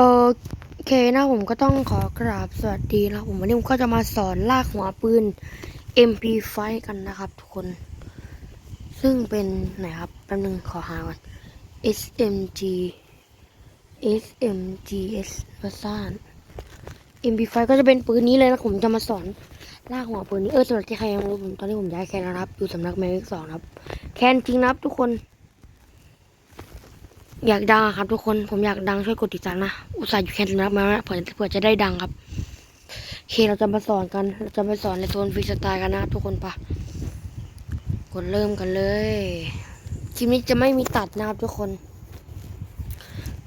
โอเคนะผมก็ต้องขอกราบสวัสดีนะผมวันนี้ผมก็จะมาสอนลากหัวปืน MP5 กันนะครับทุกคน ซึ่งเป็นไหนครับแป๊บนึงขอหาก่อน SMG SMGS ประสาน MP5 ก็จะเป็นปืนนี้เลยนะผมจะมาสอนลากหัวปืนนี้เออสำหรับที่ใครยังรู้ผมตอนนี้ผมย้ายแคนนะครับอยู่สำนักแมวิกสองครับ แคนจริงนะครับทุกคน อยากดังครับทุกคนผมอยากดังช่วยกดติดตามนะอุตส่าห์อยู่แค่สำนักมาเผื่อเผื่อจะได้ดังครับโอเคเราจะมาสอนกันเราจะมาสอนในโซนฟรีสไตล์กันนะทุกคนปะกดเริ่มกันเลยคลิปนี้จะไม่มีตัดนะครับทุกคน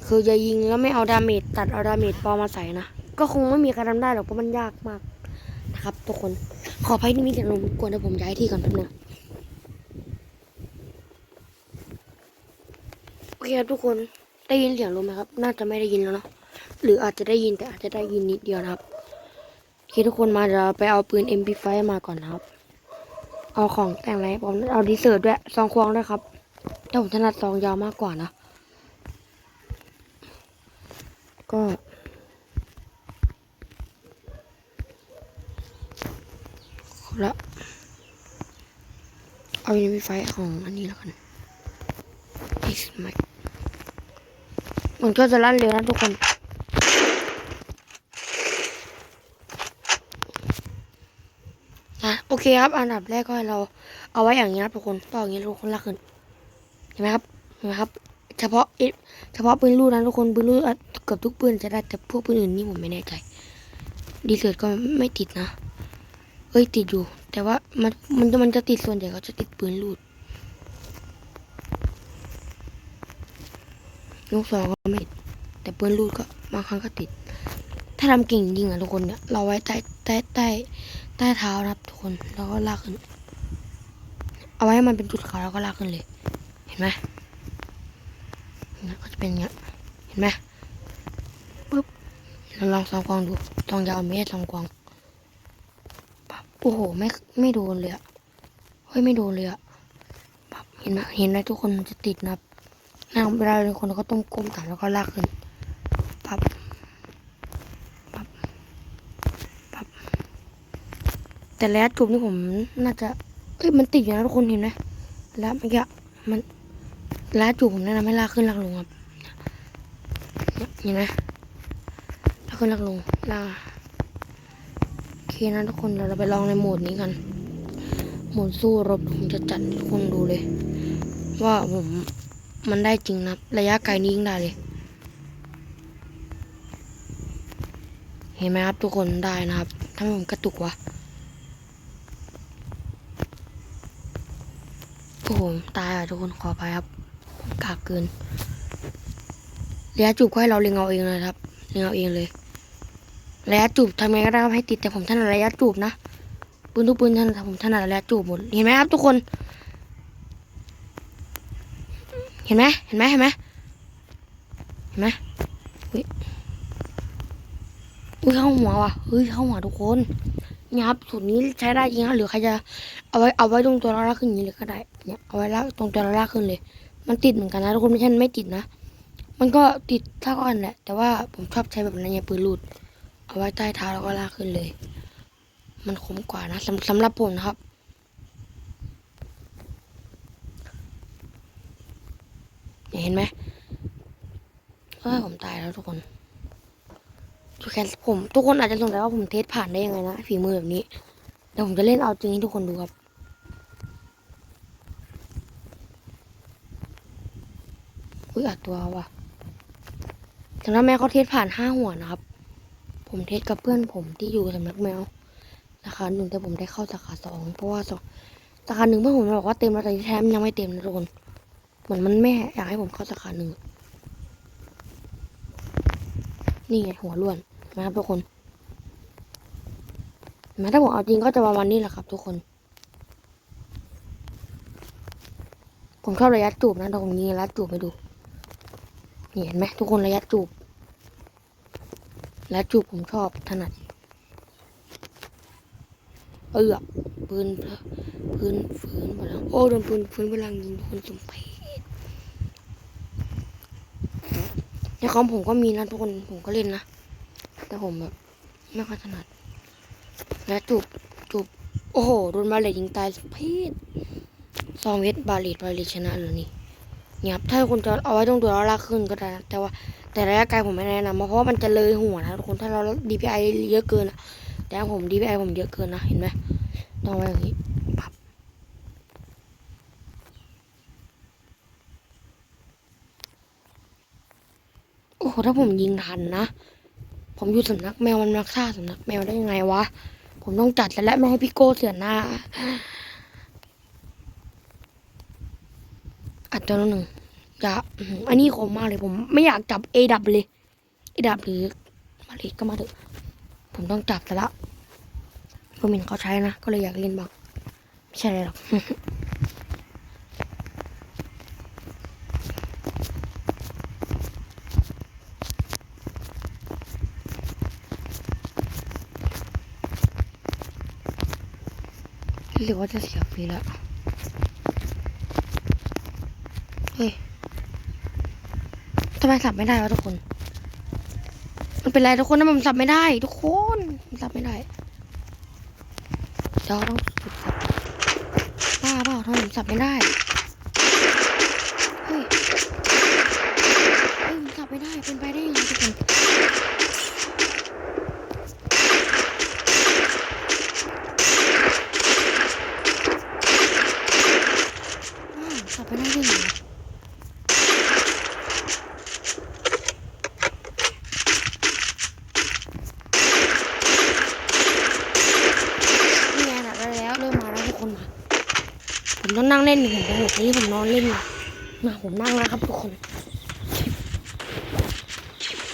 คือจะยิงแล้วไม่เอาดาเมจตัดเอาดาเมจปอมมาใส่นะก็คงไม่มีใครทำได้หรอกเพราะมันยากมากนะครับ ทุกคนขออภัยที่มีเสียงลมกวนเดี๋ยวผมย้ายที่ก่อนแป๊บนึง โอ เคครับทุกคนได้ยินเสียงลมไหมครับ น่าจะไม่ได้ยินแล้วเนาะหรืออาจจะได้ยินแต่อาจจะได้ยินนิดเดียวนะครับโอเคทุกคนมาเดี๋ยวเราไปเอาปืน MP5 มาก่อนนะครับ เอาของแต่งอะไรผมเอาดีเซอร์ด้วยซองควงด้วยครับแต่ผมถนัดซองยาวมากกว่านะ ก็แล้วเอา MP5 ของอันนี้แล้วกัน X Max มันก็จะลั่นเร็วนะทุกคนอะโอเคครับ อันดับแรกก็ให้เราเอาไว้อย่างนี้นะทุกคนต่ออย่างนี้ทุกคนลากขึ้น เห็นไหมครับ เห็นไหมครับ เฉพาะเอเฉพาะปืนลูกนะทุกคนปืนลูกเกือบทุกปืนจะได้แต่พวกปืนอื่นนี่ผมไม่แน่ใจ ดีเซิร์ตก็ไม่ติดนะ เอ้ยติดอยู่ แต่ว่ามันมันจะมันจะติดส่วนใหญ่เขาจะติดปืนลูด ลูกสองก็ไม่ติดแต่ปืนลูดก็บางครั้งก็ติด ถ้าทำเก่งจริงอะทุกคนเนี่ยเราไว้ใต้ใต้ใต้ใต้เท้านะครับทุกคนแล้วก็ลากขึ้น เอาไว้ให้มันเป็นจุดขาวแล้วก็ลากขึ้นเลย เห็นไหมก็จะเป็นอย่างเงี้ยเห็นไหมปุ๊บเราลองสองกวางดูลองยาวเมตรสองกวางปั๊บโอ้โหไม่ไม่โดนเลยอะเฮ้ยไม่โดนเลยอะปั๊บเห็นไหมเห็นไหมทุกคนมันจะติดนะครับ นั่งเวลาทุกคนก็ต้องก้มต่ำแล้วก็ลากขึ้นปั๊บปั๊บปั๊บแต่ระยะจูบนี่ผมน่าจะเอ้ยมันติดอยู่นะทุกคนเห็นไหมแล้วเมื่อกี้มันระยะจูบผมแนะนำให้ลากขึ้นลากลงครับเนี่ยเห็นไหมลากขึ้นลากลงลากโอเคนะทุกคนเราไปลองในโหมดนี้กันโหมดสู้รบผมจะจัดทุกคนดูเลย ว่าผม มันได้จริงนะระยะไกลนี้ยิ่งได้เลย เห็นไหมครับทุกคนได้นะครับถ้าผมกระตุกวะโอ้โหตายอะทุกคนขอไปครับกากเกินระยะจูบก็ให้เราเล็งเอาเองเลยครับเล็งเอาเองเลยระยะจูบทำไงก็ได้ครับให้ติดแต่ผมถนัดระยะจูบนะปืนทุกปืนถนัดผมถนัดระยะจูบหมดเห็นไหมครับทุกคน ห็นไหมเห็นไหมเห็นไหมเห็นไหมอุ้ยอุ้ยเข้าหัวว่ะเฮ้ยเข้าหัวทุกคนเนี่ยครับสูตรนี้ใช้ได้จริงครับหรือใครจะเอาไว้เอาไว้ตรงตัวเราลากขึ้นอย่างนี้เลยก็ได้เนี่ยเอาไว้ลากตรงตัวเราลากขึ้นเลย มันติดเหมือนกันนะทุกคนไม่ใช่ไม่ติดนะมันก็ติดเท่ากันแหละ แต่ว่าผมชอบใช้แบบนั้นไงปืนลูดเอาไว้ใต้เท้าแล้วก็ลากขึ้นเลย มันคมกว่านะสำสำหรับผมนะครับ เห็นไหมเอ้ยผมตายแล้วทุกคนทุกแคนผมทุกคนอาจจะสงสัยว่าผมเทสผ่านได้ยังไงนะฝีมือแบบนี้เดี๋ยวผมจะเล่นเอาจริงให้ทุกคนดูครับอุ้ยอัดตัวว่ะสำนักแมวเขาเทสผ่านห้าหัวนะครับ ผมเทสกับเพื่อนผมที่อยู่สำนักแมวสาขาหนึ่งแต่ผมได้เข้าสาขาสองเพราะว่าสองสาขาหนึ่งเพื่อนผมบอกว่าเต็มแล้วแต่ที่แท้มยังไม่เต็มนะทุกคน มือนมันแม่อยากให้ผมเข้าสาขาหนึ่งนี่ไงหัวล้วนนะครับทุกคนเห็นไหมถ้าผมเอาจริงก็จะประมาณนี้แหละครับ ทุกคน ผมชอบระยะจูบนะเดี๋ยวผมยิงระยะจูบไปดูนี่เห็นไหมทุกคนระยะจูบระยะจูบผมชอบถนัด เออปืนปืนฟืนพลังโอ้โดนปืนฟืนพลังยิงทุกคนสมเพชในคอมผมก็มีนะทุกคนผมก็เล่นนะ แต่ผมแบบไม่ค่อยถนัด และจูบจูบโอ้โหโดนบาเลตยิงตายสมเพีดซองเวทบาเลตบาเลตชนะเลยนี่เนี่ยครับถ้าคุณจะเอาไว้ตรงตัวแล้วลากขึ้นก็ได้ แต่ว่าแต่ระยะไกลผมไม่แนะนำเพราะว่ามันจะเลยหัวนะทุกคนถ้าเรา DPI เยอะเกินอะ แต่ผม DPI ผมเยอะเกินนะ เห็นไหมต้องไว้อย่างนี้ปับโอ้โหถ้าผมยิงทันนะ ผมอยู่สำนักแมวมันมาฆ่าสำนักแมวได้ยังไงวะ ผมต้องจัดแล้วและไม่ให้พี่โก้เสียหน้าอัดตัวหนึ่งจะอื้อหืออันนี้คมมากเลยผมไม่อยากจับเอดับเลยเอดับหรือมาเลก็มาเถอะ ผมต้องจับแต่ละผมเห็นเขาใช้นะ ก็เลยอยากเล่นบ้างไม่ใช่อะไรหรอกหรือว่าจะเสียฟรีแล้วเฮ้ยทำไมสับไม่ได้วะทุกคน เป็นไรทุกคนนะมันสับไม่ได้ ทุกคนมันสับไม่ได้เดี๋ยวต้องฝึกสับบ้าเปล่าทำไมผมสับไม่ได้เฮ้ยเฮ้ยมันสับไม่ได้เป็นไปได้ยังไงทุกคน อ้าวสับไม่ได้ได้ยังไงนี่ไงสับได้แล้วเริ่มมาแล้วทุก คนมาผมต้องนั่งเล่นผมจะหมดนี้ผมนอนเล่นอยู่มาผมนั่งแล้วครับทุกคน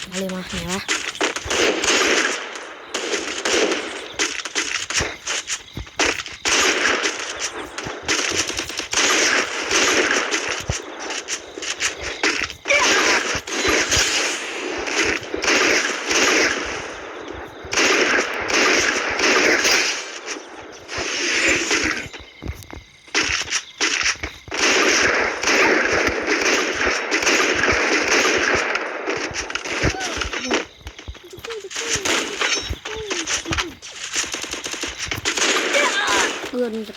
มาเลยมาเห็นไหม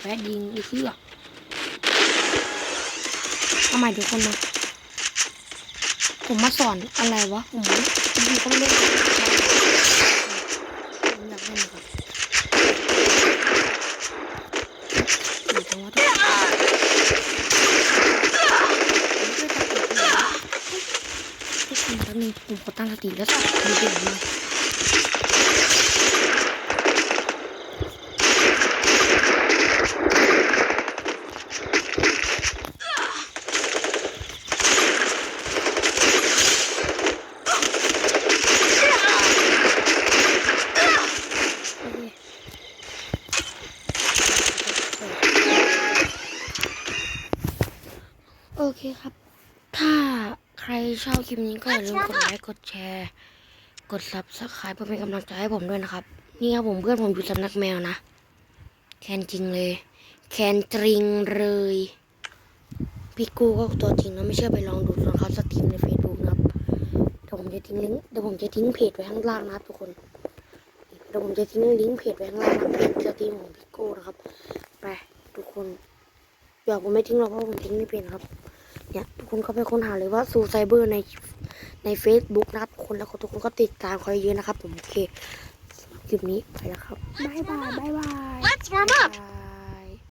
เพื่อนจะแพ้ยิงอีกเพื่อเอาใหม่ทุกคนนะผมมาสอนอะไรวะ ผมจริงๆก็ไม่เล่นผมอยากเล่นครับหรือจังหวะทุกคนทุกคนแป๊บนึงผมขอตั้งสติแล้วสับดีเด่นม เคครับ ถ้าใครชอบคลิปนี้ก็อย่าลืมกดไลค์ กดแชร์ กดซับสไครป์เพื่อเป็นกำลังใจให้ผมด้วยนะครับ นี่ครับผมเพื่อนผมอยู่สำนักแมวนะ แคนจริงเลย แคนจริงเลย พี่กูก็ตัวจริงนะไม่เชื่อไปลองดูส่วนเขาสตรีมใน Facebook นะครับ เดี๋ยวผมจะทิ้งลิงก์ เดี๋ยวผมจะทิ้งเพจไว้ข้างล่างนะครับทุกคน เดี๋ยวผมจะทิ้งลิงก์เพจไว้ข้างล่างนะเพจสตรีมของพี่โก้นะครับ ไปทุกคนเดี๋ยวผมไม่ทิ้งหรอกเพราะผมทิ้งไม่เป็นครับ เนี่ยทุกคนก็ไปค้นหาเลยว่าซูไซเบอร์ในใน Facebook นะครับทุกคนแล้วก็ทุกคนก็ติดตามคอยเยอะนะครับ ผมโอเคคลิปนี้ไปแล้วครับบายบายบายบาย Let's warm up. บ๊ายบาย